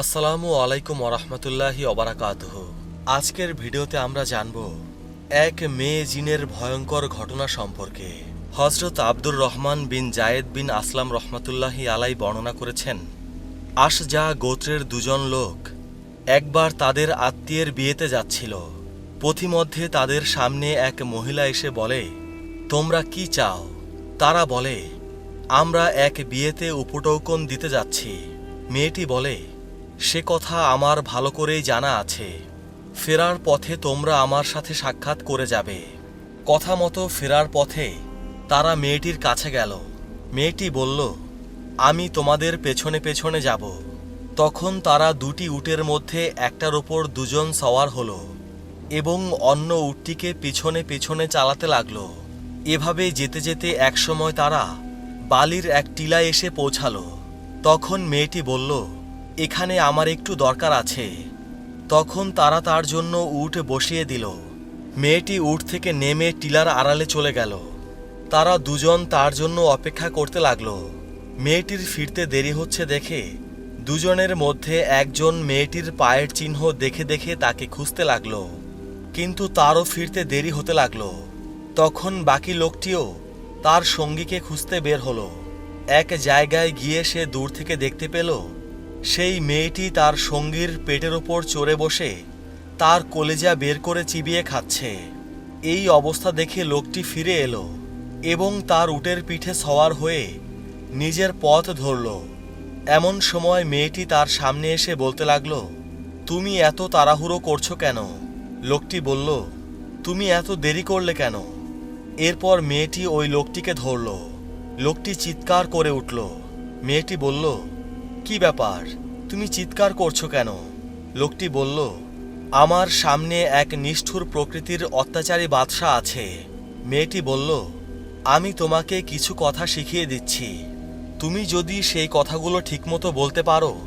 আসসালামু আলাইকুম ওরহমতুল্লাহি অবরাকাতহ আজকের ভিডিওতে আমরা জানব এক মেয়ে জিনের ভয়ঙ্কর ঘটনা সম্পর্কে। হজরত আব্দুর রহমান বিন জায়েদ বিন আসলাম রহমতুল্লাহি আলাই বর্ণনা করেছেন আশজা গোত্রের দুজন লোক একবার তাদের আত্মীয়ের বিয়েতে যাচ্ছিল। পথিমধ্যে তাদের সামনে এক মহিলা এসে বলে, তোমরা কি চাও তারা বলে, আমরা এক বিয়েতে উপটৌকন দিতে যাচ্ছি মেয়েটি বলে সে কথা আমার ভালো করেই জানা আছে। ফেরার পথে তোমরা আমার সাথে সাক্ষাৎ করে যাবে। কথা মতো ফেরার পথে তারা মেয়েটির কাছে গেল। মেয়েটি বলল, আমি তোমাদের পেছনে পেছনে যাব। তখন তারা দুটি উটের মধ্যে একটার ওপর দুজন সওয়ার হলো এবং অন্য উটটিকে পিছনে পিছনে চালাতে লাগল। এভাবে যেতে যেতে একসময় তারা বালির এক টিলায় এসে পৌঁছালো। তখন মেয়েটি বলল এখানে আমার একটু দরকার আছে। তখন তারা তার জন্য উট বসিয়ে দিল। মেয়েটি উট থেকে নেমে টিলার আড়ালে চলে গেল। তারা দুজন তার জন্য অপেক্ষা করতে লাগল। মেয়েটির ফিরতে দেরি হচ্ছে দেখে দুজনের মধ্যে একজন মেয়েটির পায়ের চিহ্ন দেখে দেখে তাকে খুঁজতে লাগল। কিন্তু তারও ফিরতে দেরি হতে লাগল। তখন বাকি লোকটিও তার সঙ্গীকে খুঁজতে বের হলো। এক জায়গায় গিয়ে সে দূর থেকে দেখতে পেল সেই মেয়েটি তার সঙ্গীর পেটের ওপর চড়ে বসে তার কলেজা বের করে চিবিয়ে খাচ্ছে। এই অবস্থা দেখে লোকটি ফিরে এলো এবং তার উটের পিঠে সওয়ার হয়ে নিজের পথ ধরল। এমন সময় মেয়েটি তার সামনে এসে বলতে লাগল, তুমি এত তাড়াহুড়ো করছ কেন? লোকটি বলল, তুমি এত দেরি করলে কেন? এরপর মেয়েটি ওই লোকটিকে ধরল। লোকটি চিৎকার করে উঠল। মেয়েটি বলল কি ব্যাপার? তুমি চিৎকার করছ কেন? লোকটি বলল, আমার সামনে এক নিষ্ঠুর প্রকৃতির অত্যাচারী বাদশা আছে। মেয়েটি বলল, আমি তোমাকে কিছু কথা শিখিয়ে দিচ্ছি। তুমি যদি সেই কথাগুলো ঠিকমতো বলতে পারো,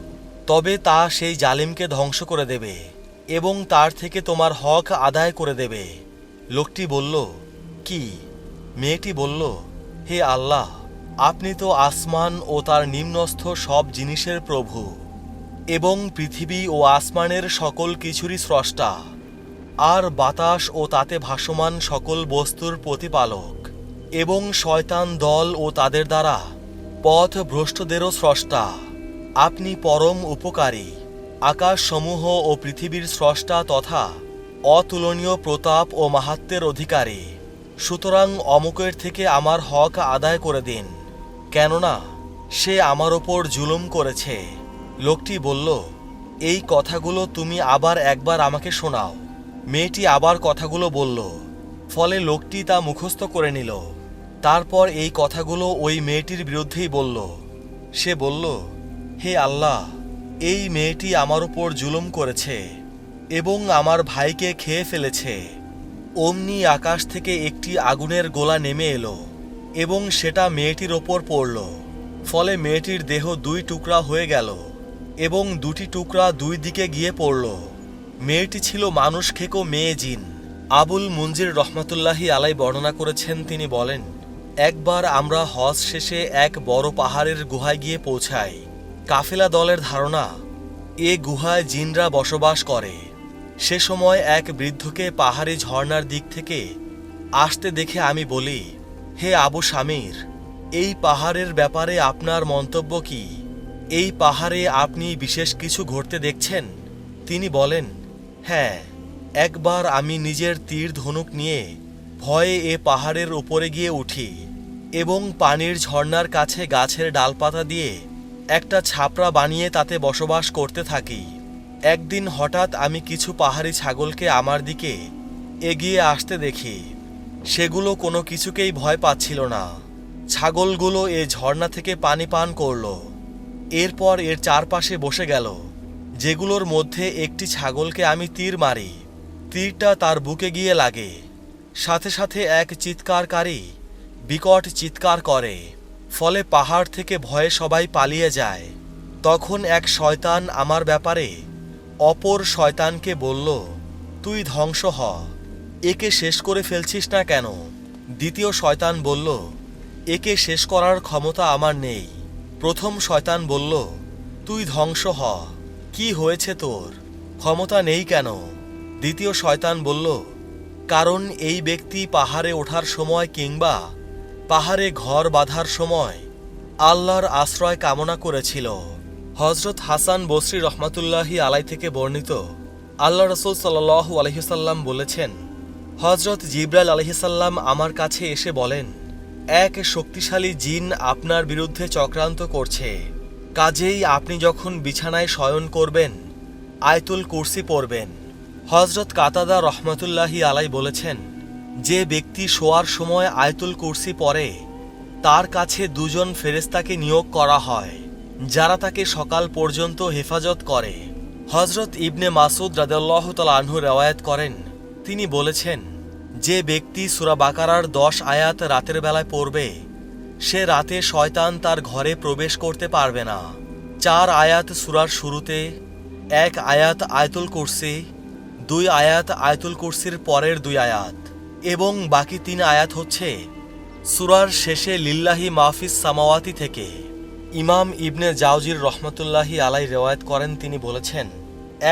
তবে তা সেই জালিমকে ধ্বংস করে দেবে এবং তার থেকে তোমার হক আদায় করে দেবে। লোকটি বলল, কি? মেয়েটি বলল, হে আল্লাহ আপনি তো আসমান ও তার নিম্নস্থ সব জিনিসের প্রভু, এবং পৃথিবী ও আসমানের সকল কিছুরই স্রষ্টা, আর বাতাস ও তাতে ভাসমান সকল বস্তুর প্রতিপালক, এবং শয়তান দল ও তাদের দ্বারা পথ ভ্রষ্টদেরও স্রষ্টা। আপনি পরম উপকারী, আকাশসমূহ ও পৃথিবীর স্রষ্টা তথা অতুলনীয় প্রতাপ ও মাহাত্মের অধিকারী। সুতরাং অমুকের থেকে আমার হক আদায় করে দিন। কেননা সে আমার ওপর জুলুম করেছে। লোকটি বলল, এই কথাগুলো তুমি আবার একবার আমাকে শোনাও। মেয়েটি আবার কথাগুলো বলল, ফলে লোকটি তা মুখস্থ করে নিল। তারপর এই কথাগুলো ওই মেয়েটির বিরুদ্ধেই বলল। সে বলল, হে আল্লাহ, এই মেয়েটি আমার উপর জুলুম করেছে এবং আমার ভাইকে খেয়ে ফেলেছে। অমনি আকাশ থেকে একটি আগুনের গোলা নেমে এলো। এবং সেটা মেয়েটির ওপর পড়ল। ফলে মেয়েটির দেহ দুই টুকরা হয়ে গেল এবং দুটি টুকরা দুই দিকে গিয়ে পড়ল। মেয়েটি ছিল মানুষ খেকো মেয়ে জিন। আবুল মুঞ্জির রহমতুল্লাহি আলাই বর্ণনা করেছেন, তিনি বলেন, একবার আমরা হজ শেষে এক বড় পাহাড়ের গুহায় গিয়ে পৌঁছাই। কাফেলা দলের ধারণা, এ গুহায় জিনরা বসবাস করে। সে সময় এক বৃদ্ধকে পাহাড়ি ঝর্ণার দিক থেকে আসতে দেখে আমি বলি হে আবু স্বামীর এই পাহাড়ের ব্যাপারে আপনার মন্তব্য কি? এই পাহাড়ে আপনি বিশেষ কিছু ঘটতে দেখছেন? তিনি বলেন হ্যাঁ একবার আমি নিজের তীর ধনুক নিয়ে ভয়ে এ পাহাড়ের উপরে গিয়ে উঠি এবং পানির ঝর্নার কাছে গাছের ডালপাতা দিয়ে একটা ছাপড়া বানিয়ে তাতে বসবাস করতে থাকি। একদিন হঠাৎ আমি কিছু পাহাড়ি ছাগলকে আমার দিকে এগিয়ে আসতে দেখি। সেগুলো কোনো কিছুকেই ভয় পাচ্ছিল না। ছাগলগুলো এ ঝর্ণা থেকে পানি পান করল। এরপর এর চারপাশে বসে গেল। যেগুলোর মধ্যে একটি ছাগলকে আমি তীর মারি। তীরটা তার বুকে গিয়ে লাগে। সাথে সাথে এক চিৎকারকারী বিকট চিৎকার করে। ফলে পাহাড় থেকে ভয়ে সবাই পালিয়ে যায়। তখন এক শয়তান আমার ব্যাপারে অপর শয়তানকে বলল, তুই ধ্বংস হ। একে শেষ করে ফেলছিস না কেন? দ্বিতীয় শয়তান বলল, একে শেষ করার ক্ষমতা আমার নেই। প্রথম শয়তান বলল, তুই ধ্বংস হ। কি হয়েছে তোর? ক্ষমতা নেই কেন? দ্বিতীয় শয়তান বলল, কারণ এই ব্যক্তি পাহাড়ে ওঠার সময় কিংবা পাহাড়ে ঘর বাঁধার সময় আল্লাহর আশ্রয় কামনা করেছিল। হজরত হাসান বসরি রহমাতুল্লাহি আলাই থেকে বর্ণিত, আল্লাহ রসুল সাল্লাহ আলহিসাল্লাম বলেছেন হজরত জিব্রাইল আলহিসাল্লাম আমার কাছে এসে বলেন, এক শক্তিশালী জিন আপনার বিরুদ্ধে চক্রান্ত করছে। কাজেই আপনি যখন বিছানায় শয়ন করবেন, আয়তুল কুরসি পড়বেন হজরত কাতাদা রহমতুল্লাহি আলাই বলেছেন, যে ব্যক্তি শোয়ার সময় আয়তুল কুরসি পড়ে তার কাছে দুজন ফেরেস্তাকে নিয়োগ করা হয়, যারা তাকে সকাল পর্যন্ত হেফাজত করে। হজরত ইবনে মাসুদ রাদাল্লাহ তাল আনহু রেওয়ায়ত করেন তিনি বলেছেন, যে ব্যক্তি সুরা বাকারার দশ আয়াত রাতের বেলায় পড়বে, সে রাতে শয়তান তার ঘরে প্রবেশ করতে পারবে না। চার আয়াত সুরার শুরুতে, এক আয়াত আয়তুল কুরসি, দুই আয়াত আয়তুল কুরসির পরের দুই আয়াত, এবং বাকি তিন আয়াত হচ্ছে সুরার শেষে লিল্লাহি মাহফিস সামাওয়াতি থেকে। ইমাম ইবনে জাউজির রহমতুল্লাহি আলাই রেওয়ায়ত করেন, তিনি বলেছেন,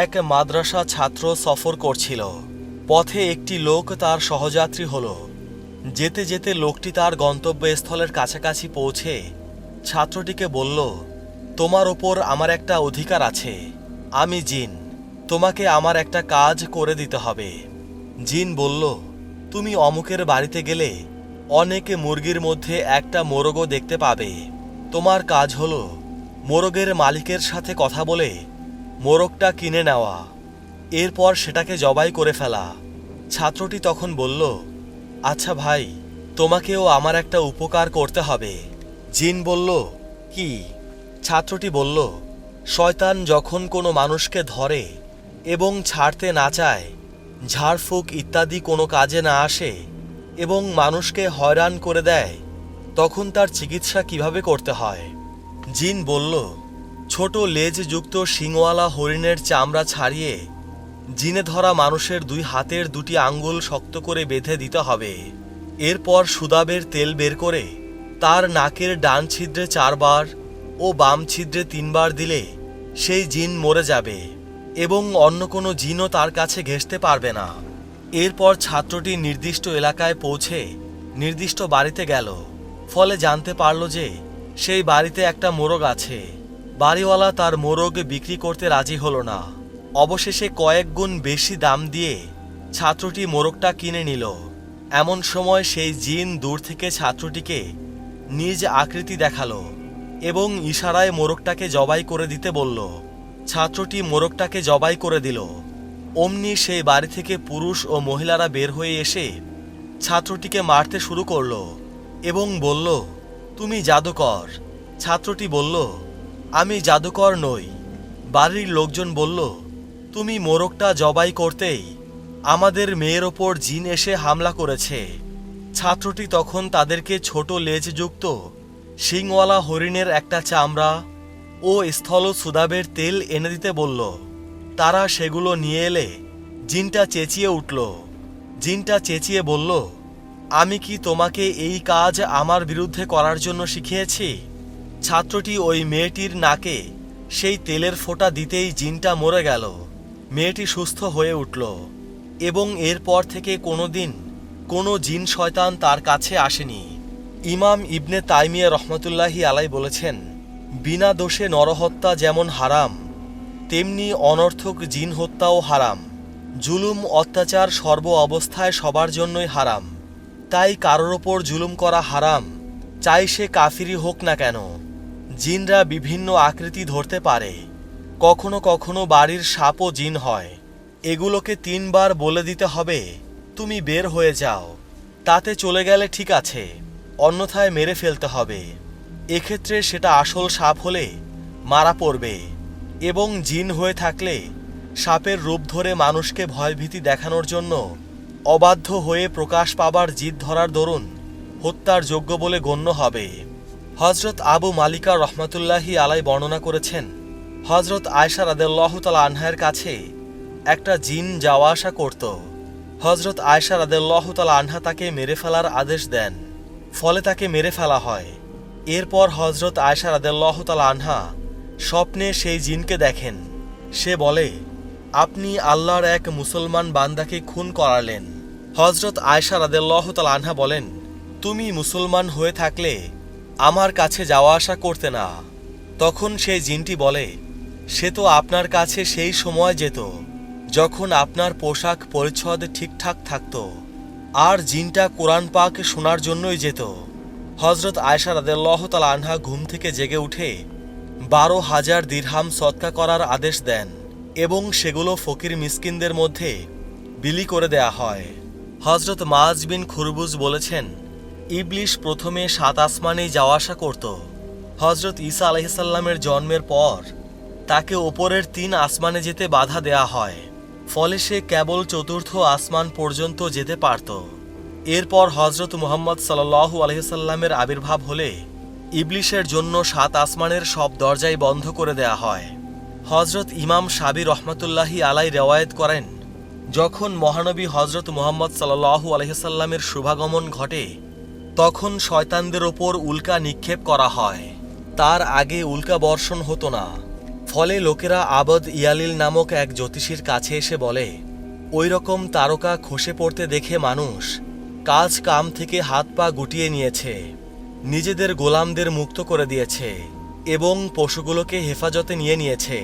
এক মাদ্রাসা ছাত্র সফর করছিল। পথে একটি লোক তার সহযাত্রী হল। যেতে যেতে লোকটি তার গন্তব্যস্থলের কাছাকাছি পৌঁছে ছাত্রটিকে বলল, তোমার ওপর আমার একটা অধিকার আছে। আমি জিন। তোমাকে আমার একটা কাজ করে দিতে হবে। জিন বলল, তুমি অমুকের বাড়িতে গেলে অনেকে মুরগির মধ্যে একটা মোরগও দেখতে পাবে। তোমার কাজ হলো মোরগের মালিকের সাথে কথা বলে মোরগটা কিনে নেওয়া। এরপর সেটাকে জবাই করে ফেলা। ছাত্রটি তখন বলল আচ্ছা ভাই, তোমাকেও আমার একটা উপকার করতে হবে। জিন বলল, কি? ছাত্রটি বলল, শয়তান যখন কোনো মানুষকে ধরে এবং ছাড়তে না চায়, ঝাড়ফুঁক ইত্যাদি কোনো কাজে না আসে এবং মানুষকে হয়রান করে দেয়, তখন তার চিকিৎসা কীভাবে করতে হয়? জিন বলল, ছোট লেজযুক্ত শিংওয়ালা হরিণের চামড়া ছাড়িয়ে জিনে ধরা মানুষের দুই হাতের দুটি আঙ্গুল শক্ত করে বেঁধে দিতে হবে। এরপর সুদাবের তেল বের করে তার নাকের ডান ছিদ্রে চারবার ও বাম ছিদ্রে তিনবার দিলে সেই জিন মরে যাবে এবং অন্য কোনো জিনও তার কাছে ঘেঁষতে পারবে না। এরপর ছাত্রটি নির্দিষ্ট এলাকায় পৌঁছে নির্দিষ্ট বাড়িতে গেল। ফলে জানতে পারল যে সেই বাড়িতে একটা মোরগ আছে। বাড়িওয়ালা তার মোরগ বিক্রি করতে রাজি হলো না। অবশেষে কয়েক গুণ বেশি দাম দিয়ে ছাত্রটি মোরগটা কিনে নিল। এমন সময় সেই জিন দূর থেকে ছাত্রটিকে নিজ আকৃতি দেখাল এবং ইশারায় মোরগটাকে জবাই করে দিতে বলল। ছাত্রটি মোরগটাকে জবাই করে দিল। অমনি সেই বাড়ি থেকে পুরুষ ও মহিলারা বের হয়ে এসে ছাত্রটিকে মারতে শুরু করল এবং বলল, তুমি জাদুকর। ছাত্রটি বলল, আমি জাদুকর নই। বাড়ির লোকজন বলল তুমি মোরগটা জবাই করতেই আমাদের মেয়ের ওপর জিন এসে হামলা করেছে। ছাত্রটি তখন তাদেরকে ছোট লেজযুক্ত, শিংওয়ালা হরিণের একটা চামড়া ও স্থল সুদাবের তেল এনে দিতে বলল। তারা সেগুলো নিয়ে এলে জিনটা চেঁচিয়ে উঠল। জিনটা চেঁচিয়ে বলল, আমি কি তোমাকে এই কাজ আমার বিরুদ্ধে করার জন্য শিখিয়েছি? ছাত্রটি ওই মেয়েটির নাকে সেই তেলের ফোঁটা দিতেই জিনটা মরে গেল। মেয়েটি সুস্থ হয়ে উঠল এবং এরপর থেকে কোনোদিন কোনো জিন শয়তান তার কাছে আসেনি। ইমাম ইবনে তাইমিয়া রহমতুল্লাহি আলাই বলেছেন, বিনা দোষে নরহত্যা যেমন হারাম, তেমনি অনর্থক জিন হত্যাও হারাম। জুলুম অত্যাচার সর্ব অবস্থায় সবার জন্যই হারাম। তাই কারোর ওপর জুলুম করা হারাম, চাই সে কাফিরি হোক না কেন। জিনরা বিভিন্ন আকৃতি ধরতে পারে। কখনো কখনো বাড়ির সাপও জিন হয়। এগুলোকে তিনবার বলে দিতে হবে, তুমি বের হয়ে যাও। তাতে চলে গেলে ঠিক আছে, অন্যথায় মেরে ফেলতে হবে। এক্ষেত্রে সেটা আসল সাপ হলে মারা পড়বে এবং জিন হয়ে থাকলে সাপের রূপ ধরে মানুষকে ভয়ভীতি দেখানোর জন্য অবাধ্য হয়ে প্রকাশ পাবার জিদ ধরার দরুন হত্যার যোগ্য বলে গণ্য হবে। হজরত আবু মালিকা রহমতুল্লাহি আলাই বর্ণনা করেছেন হজরত আয়সা রাদেল্লাহ তাল আনহায়ের কাছে একটা জিন যাওয়া আসা করত। হজরত আয়সা রাদেল্লাহ তাল আনহা তাকে মেরে ফেলার আদেশ দেন। ফলে তাকে মেরে ফেলা হয়। এরপর হজরত আয়সা রাদেল্লাহ তাল আনহা স্বপ্নে সেই জিনকে দেখেন। সে বলে, আপনি আল্লাহর এক মুসলমান বান্দাকে খুন করালেন। হজরত আয়সা রাদেল্লাহ তাল আনহা বলেন, তুমি মুসলমান হয়ে থাকলে আমার কাছে যাওয়া আসা করতে না। তখন সেই জিনটি বলে সে তো আপনার কাছে সেই সময় যেত, যখন আপনার পোশাক পরিচ্ছদ ঠিকঠাক থাকত, আর জিনটা কোরআন পাক শোনার জন্যই যেত। হজরত আয়সা রাদেল্লাহ তাল আনহা ঘুম থেকে জেগে উঠে বারো হাজার দিরহাম সৎকা করার আদেশ দেন এবং সেগুলো ফকির মিসকিনদের মধ্যে বিলি করে দেয়া হয়। হজরত মাজ বিন খুরবুজ বলেছেন, ইবলিশ প্রথমে সাত আসমানেই যাওয়া আসা করত। হজরত ঈসা আলহিসাল্লামের জন্মের পর তাকে ওপরের তিন আসমানে যেতে বাধা দেয়া হয়। ফলে সে কেবল চতুর্থ আসমান পর্যন্ত যেতে পারত। এরপর হজরত মুহাম্মদ সাল্লাহু আলহিসাল্লামের আবির্ভাব হলে ইবলিশের জন্য সাত আসমানের সব দরজাই বন্ধ করে দেয়া হয়। হজরত ইমাম সাবি রহমতুল্লাহি আলাই রেওয়ায়েত করেন, যখন মহানবী হজরত মুহাম্মদ সাল্লাহু আলহিসাল্লামের শুভাগমন ঘটে, তখন শয়তানদের ওপর উল্কা নিক্ষেপ করা হয়। তার আগে উল্কা বর্ষণ হতো না। ফলে লোকেরা আবদ ইয়ালিল নামক এক জ্যোতিষীর কাছে এসে বলে, ওই রকম তারকা খসে পড়তে দেখে মানুষ কাজ কাম থেকে হাত পা গুটিয়ে নিয়েছে, নিজেদের গোলামদের মুক্ত করে দিয়েছে এবং পশুগুলোকে হেফাজতে নিয়ে নিয়েছে।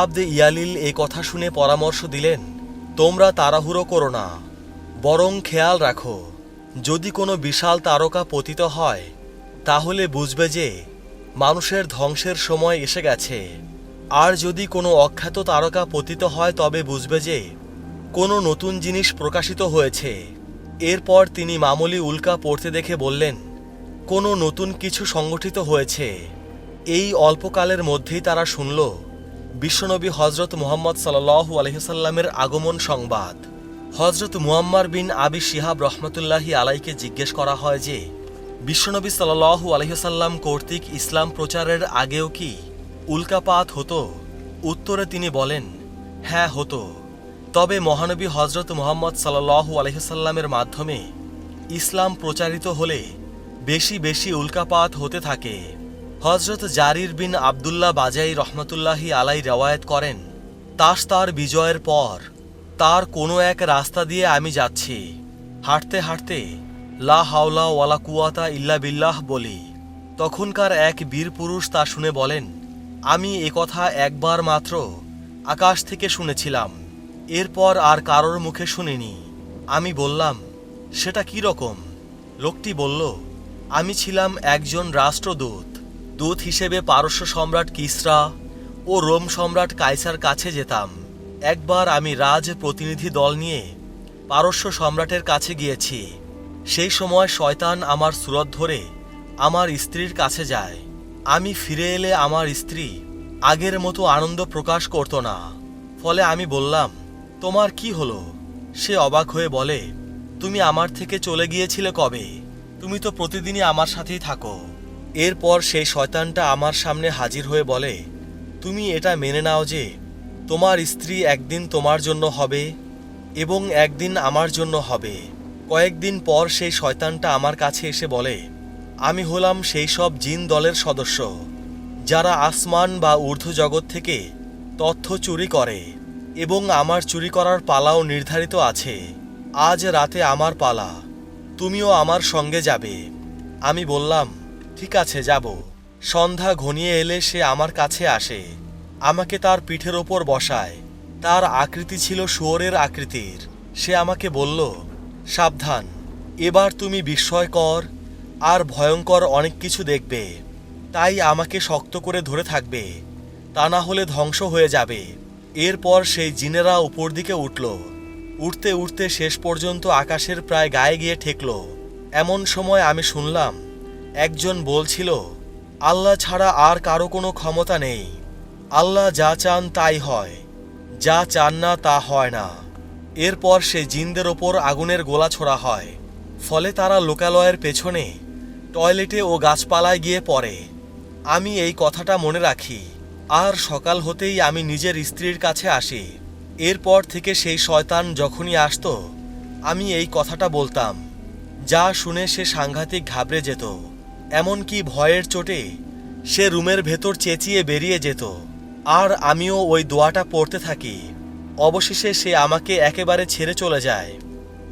আবদ ইয়ালিল এ কথা শুনে পরামর্শ দিলেন, তোমরা তাড়াহুড়ো করো না, বরং খেয়াল রাখো, যদি কোনো বিশাল তারকা পতিত হয়, তাহলে বুঝবে যে মানুষের ধ্বংসের সময় এসে গেছে। আর যদি কোনো অখ্যাত তারকা পতিত হয়, তবে বুঝবে যে কোনো নতুন জিনিস প্রকাশিত হয়েছে। এরপর তিনি মামুলি উল্কা পড়তে দেখে বললেন, কোনো নতুন কিছু সংগঠিত হয়েছে। এই অল্পকালের মধ্যেই তারা শুনল, বিশ্বনবী হজরত মুহাম্মদ সাল্লাহু আলহিসাল্লামের আগমন সংবাদ। হজরত মুয়াম্মার বিন আবি শিহাব রহমতুল্লাহি আলাইকে জিজ্ঞেস করা হয় যে, বিশ্বনবী সাল্লাহু আলহিসাল্লাম কর্তৃক ইসলাম প্রচারের আগেও কি উল্কাপাত হতো। উত্তরে তিনি বলেন হ্যাঁ হতো। তবে মহানবী হজরত মুহাম্মদ সাল্লাহু আলহিসাল্লামের মাধ্যমে ইসলাম প্রচারিত হলে বেশি বেশি উল্কাপাত হতে থাকে। হজরত জারির বিন আবদুল্লাহ বাজাই রহমতুল্লাহি আলাই রেওয়ায়েত করেন তার বিজয়ের পর তার কোনো এক রাস্তা দিয়ে আমি যাচ্ছি। হাঁটতে হাঁটতে লা হাওলা ওয়ালা কুয়াতা ইল্লা বিল্লাহ বলি। তখনকার এক বীর পুরুষ তা শুনে বলেন আমি কথা একবার মাত্র আকাশ থেকে শুনেছিলাম। এরপর আর কারোর মুখে শুনিনি। আমি বললাম, সেটা কি রকম? লোকটি বলল, আমি ছিলাম একজন রাষ্ট্রদূত। দূত হিসেবে পারস্য সম্রাট কিসরা ও রোম সম্রাট কাইসার কাছে যেতাম। একবার আমি রাজ প্রতিনিধি দল নিয়ে পারস্য সম্রাটের কাছে গিয়েছি। সেই সময় শয়তান আমার সুরত ধরে আমার স্ত্রীর কাছে যায়। আমি ফিরে এলে আমার স্ত্রী আগের মতো আনন্দ প্রকাশ করত না। ফলে আমি বললাম, তোমার কি হলো? সে অবাক হয়ে বলে, তুমি আমার থেকে চলে গিয়েছিলে কবে? তুমি তো প্রতিদিনই আমার সাথেই থাকো। এরপর সেই শয়তানটা আমার সামনে হাজির হয়ে বলে, তুমি এটা মেনে নাও যে, তোমার স্ত্রী একদিন তোমার জন্য হবে এবং একদিন আমার জন্য হবে। কয়েকদিন পর সেই শয়তানটা আমার কাছে এসে বলে আমি হলাম সেই সব জিন দলের সদস্য, যারা আসমান বা ঊর্ধ্ব জগৎ থেকে তথ্য চুরি করে এবং আমার চুরি করার পালাও নির্ধারিত আছে। আজ রাতে আমার পালা, তুমিও আমার সঙ্গে যাবে। আমি বললাম, ঠিক আছে, যাব। সন্ধ্যা ঘনিয়ে এলে সে আমার কাছে আসে, আমাকে তার পিঠের ওপর বসায়। তার আকৃতি ছিল শুয়োরের আকৃতির। সে আমাকে বলল, সাবধান, এবার তুমি বিস্ময়কর আর ভয়ঙ্কর অনেক কিছু দেখবে। তাই আমাকে শক্ত করে ধরে থাকবে। তা না হলে ধ্বংস হয়ে যাবে। এরপর সেই জিনেরা উপর দিকে উঠল। উঠতে উঠতে শেষ পর্যন্ত আকাশের প্রায় গায়ে গিয়ে ঠেকল। এমন সময় আমি শুনলাম, একজন বলছিল, আল্লাহ ছাড়া আর কারও কোনো ক্ষমতা নেই। আল্লাহ যা চান তাই হয়, যা চান না তা হয় না। এরপর সে জিনদের ওপর আগুনের গোলা ছোড়া হয়। ফলে তারা লোকালয়ের পেছনে টয়লেটে ও গাছপালায় গিয়ে পড়ে। আমি এই কথাটা মনে রাখি। আর সকাল হতেই আমি নিজের স্ত্রীর কাছে আসি। এরপর থেকে সেই শয়তান যখনই আসতো, আমি এই কথাটা বলতাম। যা শুনে সে সাংঘাতিক ঘাবড়ে যেত। এমনকি ভয়ের চোটে সে রুমের ভেতর চেঁচিয়ে বেরিয়ে যেত। আর আমিও ওই দোয়াটা পড়তে থাকি। অবশেষে সে আমাকে একেবারে ছেড়ে চলে যায়।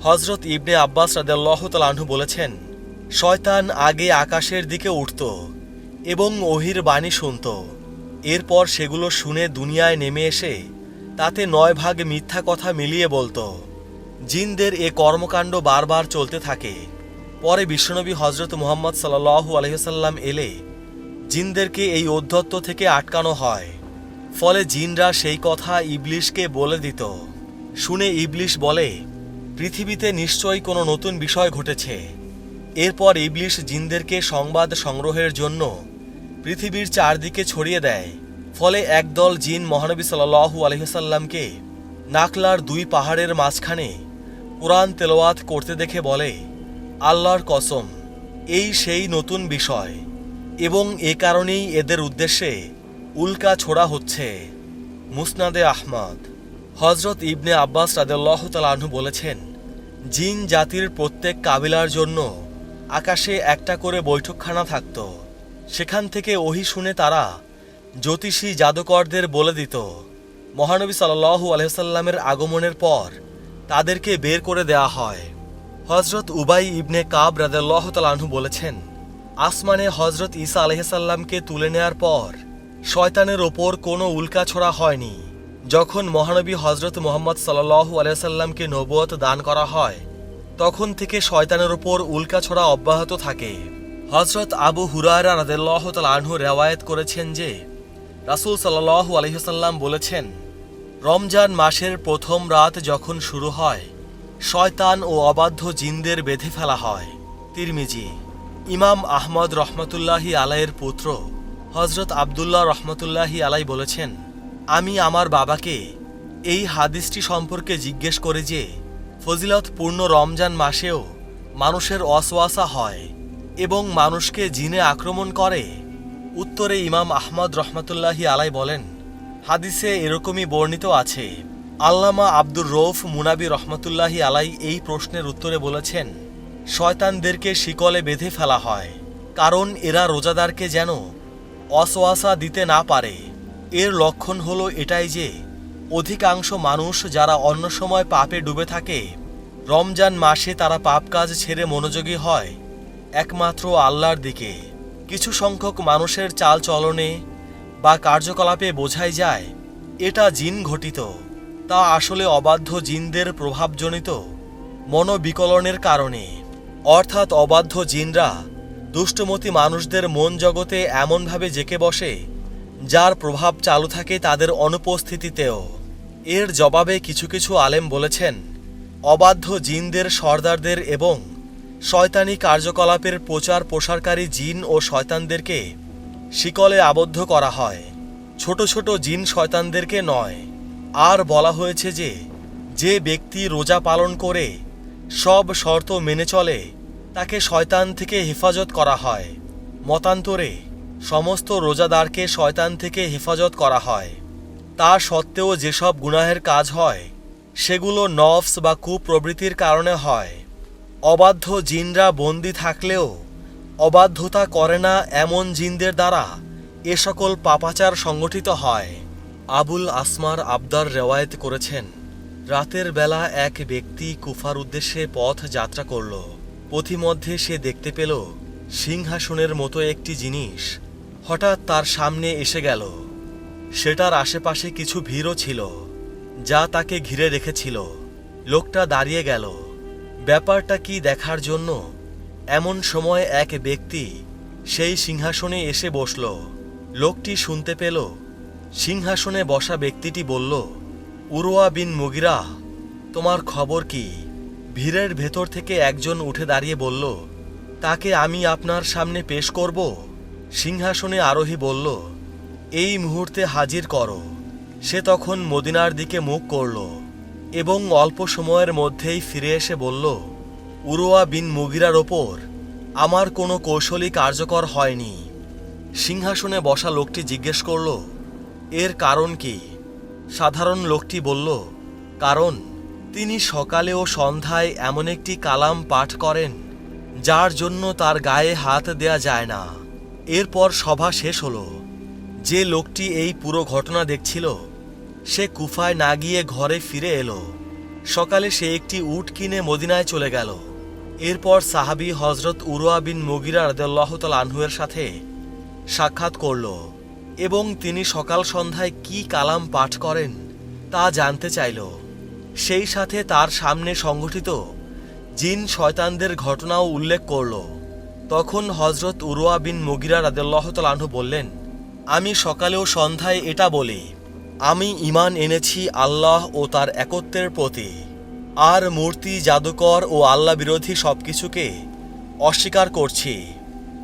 হজরত ইবনে আব্বাস রাদেল্লাহ তালাহু বলেছেন শয়তান আগে আকাশের দিকে উঠত এবং ওহির বাণী শুনত। এরপর সেগুলো শুনে দুনিয়ায় নেমে এসে তাতে নয় ভাগ মিথ্যা কথা মিলিয়ে বলতো। জিনদের এ কর্মকাণ্ড বারবার চলতে থাকে। পরে বিশ্বনবী হজরত মুহাম্মদ সাল্লাহু আলহিসাল্লাম এলে জিনদেরকে এই অধ্যত্ত থেকে আটকানো হয়। ফলে জিনরা সেই কথা ইবলিশকে বলে দিত। শুনে ইবলিশ বলে, পৃথিবীতে নিশ্চয়ই কোনো নতুন বিষয় ঘটেছে। এরপর ইবলিশ জিনদেরকে সংবাদ সংগ্রহের জন্য পৃথিবীর চারদিকে ছড়িয়ে দেয়। ফলে একদল জিন মহানবী সাল্লাহু আলহিসাল্লামকে নাকলার দুই পাহাড়ের মাঝখানে কোরআন তেলাওয়াত করতে দেখে বলে, আল্লাহর কসম, এই সেই নতুন বিষয় এবং এ কারণেই এদের উদ্দেশ্যে উল্কা ছোড়া হচ্ছে। মুসনাদে আহমদ। হজরত ইবনে আব্বাস রাদেল্লাহ বলেছেন, জিন জাতির প্রত্যেক কাবিলার জন্য আকাশে একটা করে বৈঠকখানা থাকত। সেখান থেকে ওহি শুনে তারা জ্যোতিষী জাদুকরদের বলে দিত, মহানবী সাল্লাহু আলহামের আগমনের পর তাদেরকে বের করে দেয়া হয়। হজরত উবাই ইবনে কাব রাদাল্লাহ তালাহু বলেছেন, আসমানে হজরত ঈসা আলহিসাল্লামকে তুলে নেয়ার পর শয়তানের ওপর কোনো উল্কা ছোড়া হয়নি। যখন মহানবী হজরত মোহাম্মদ সাল্লাহু আলহামকে নবুয়ত দান করা হয় তখন থেকে শয়তানের ওপর উল্কা ছোড়া অব্যাহত থাকে। হজরত আবু হুরায়রা রাদেল্লাহ তালাহু রেওয়ায়ত করেছেন যে, রাসূল সাল্লাহু আলহিসাল্লাম বলেছেন, রমজান মাসের প্রথম রাত যখন শুরু হয়, শয়তান ও অবাধ্য জিনদের বেঁধে ফেলা হয়। তিরমিজি, ইমাম আহমদ রহমতুল্লাহি আলাইয়ের পুত্র হজরত আবদুল্লাহ রহমতুল্লাহি আলাই বলেছেন, আমি আমার বাবাকে এই হাদিসটি সম্পর্কে জিজ্ঞেস করে যে ফজিলতপূর্ণ রমজান মাসেও মানুষের অসওয়াসা হয় এবং মানুষকে জিনে আক্রমণ করে। উত্তরে ইমাম আহমদ রহমতুল্লাহি আলাই বলেন, হাদিসে এরকমই বর্ণিত আছে। আল্লামা আব্দুর রৌফ মুনাবি রহমতুল্লাহি আলাই এই প্রশ্নের উত্তরে বলেছেন, শয়তানদেরকে শিকলে বেঁধে ফেলা হয়, কারণ এরা রোজাদারকে যেন অসওয়াসা দিতে না পারে। এর লক্ষণ হলো এটাই যে অধিকাংশ মানুষ যারা অন্য সময় পাপে ডুবে থাকে, রমজান মাসে তারা পাপ কাজ ছেড়ে মনোযোগী হয়, একমাত্র আল্লাহর দিকে। কিছু সংখ্যক মানুষের চাল চলনে বা কার্যকলাপে বোঝাই যায়, এটা জিন ঘটিত। তা আসলে অবাধ্য জিনদের প্রভাবজনিত মনোবিকলনের কারণে। অর্থাৎ অবাধ্য জিনরা দুষ্টমতি মানুষদের মন জগতে এমনভাবে জেকে বসে যার প্রভাব চালু থাকে তাদের অনুপস্থিতিতেও। এর জবাবে কিছু কিছু আলেম বলেছেন, অবাধ্য জিনদের সর্দারদের এবং শয়তানি কার্যকলাপের প্রচার প্রসারকারী জিন ও শয়তানদেরকে শিকলে আবদ্ধ করা হয়। ছোট ছোট জিন শয়তানদেরকে নয়, আর বলা হয়েছে যে যে ব্যক্তি রোজা পালন করে, সব শর্ত মেনে চলে, তাকে শয়তান থেকে হেফাজত করা হয়। মতান্তরে সমস্ত রোজাদারকে শয়তান থেকে হেফাজত করা হয়। তা সত্ত্বেও যেসব গুনাহের কাজ হয়, সেগুলো নফস বা কুপ্রবৃত্তির কারণে হয়। অবাধ্য জিনরা বন্দি থাকলেও অবাধ্যতা করে না এমন জিনদের দ্বারা এ সকল পাপাচার সংগঠিত হয়। আবুল আসমার আবদার রেওয়ায়েত করেছেন, রাতের বেলা এক ব্যক্তি কুফার উদ্দেশ্যে পথ যাত্রা করল। পথিমধ্যে সে দেখতে পেল সিংহাসনের মতো একটি জিনিস। হঠাৎ তার সামনে এসে গেল। সেটার আশেপাশে কিছু ভিড়ও ছিল, যা তাকে ঘিরে রেখেছিল। লোকটা দাঁড়িয়ে গেল। ব্যাপারটা কি দেখার জন্য? এমন সময় এক ব্যক্তি সেই সিংহাসনে এসে বসল। লোকটি শুনতে পেল। সিংহাসনে বসা ব্যক্তিটি বলল, উরোয়া বিন মুগিরা তোমার খবর কি? ভিড়ের ভেতর থেকে একজন উঠে দাঁড়িয়ে বলল, তাকে আমি আপনার সামনে পেশ করব? সিংহাসনে আরোহী বলল, এই মুহূর্তে হাজির করো। সে তখন মদিনার দিকে মুখ করল এবং অল্প সময়ের মধ্যেই ফিরে এসে বলল, উরোয়া বিন মুগিরার ওপর আমার কোনো কৌশলী কার্যকর হয়নি। সিংহাসনে বসা লোকটি জিজ্ঞেস করল, এর কারণ কি? সাধারণ লোকটি বলল, কারণ তিনি সকালে ও সন্ধ্যায় এমন একটি কালাম পাঠ করেন, যার জন্য তার গায়ে হাত দেয়া যায় না। এরপর সভা শেষ হলো। যে লোকটি এই পুরো ঘটনা দেখছিল, সে কুফায় না গিয়ে ঘরে ফিরে এলো। সকালে সে একটি উট কিনে মদিনায় চলে গেল। এরপর সাহাবি হজরত উরুয়া বিন মুগিরা রদাল্লাহতাল আনহুয়ের সাথে সাক্ষাৎ করল এবং তিনি সকাল সন্ধ্যায় কি কালাম পাঠ করেন তা জানতে চাইল। সেই সাথে তার সামনে সংঘটিত জিন শয়তানদের ঘটনাও উল্লেখ করল। তখন হজরত উরুয়া বিন মুগিরা রাদেল্লাহতাল আনহু বললেন, আমি সকালে ও সন্ধ্যায় এটা বলি, আমি ইমান এনেছি আল্লাহ ও তার একত্বের প্রতি। আর মূর্তি, জাদুকর ও আল্লাহ বিরোধী সব কিছুকে অস্বীকার করছি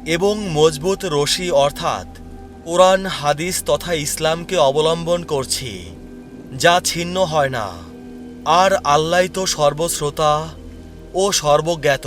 এবং মজবুত রশি অর্থাৎ কোরআন, হাদিস তথা ইসলামকে অবলম্বন করছি, যা ছিন্ন হয় না। আর আল্লাহ তো সর্বশ্রোতা ও সর্বজ্ঞাত।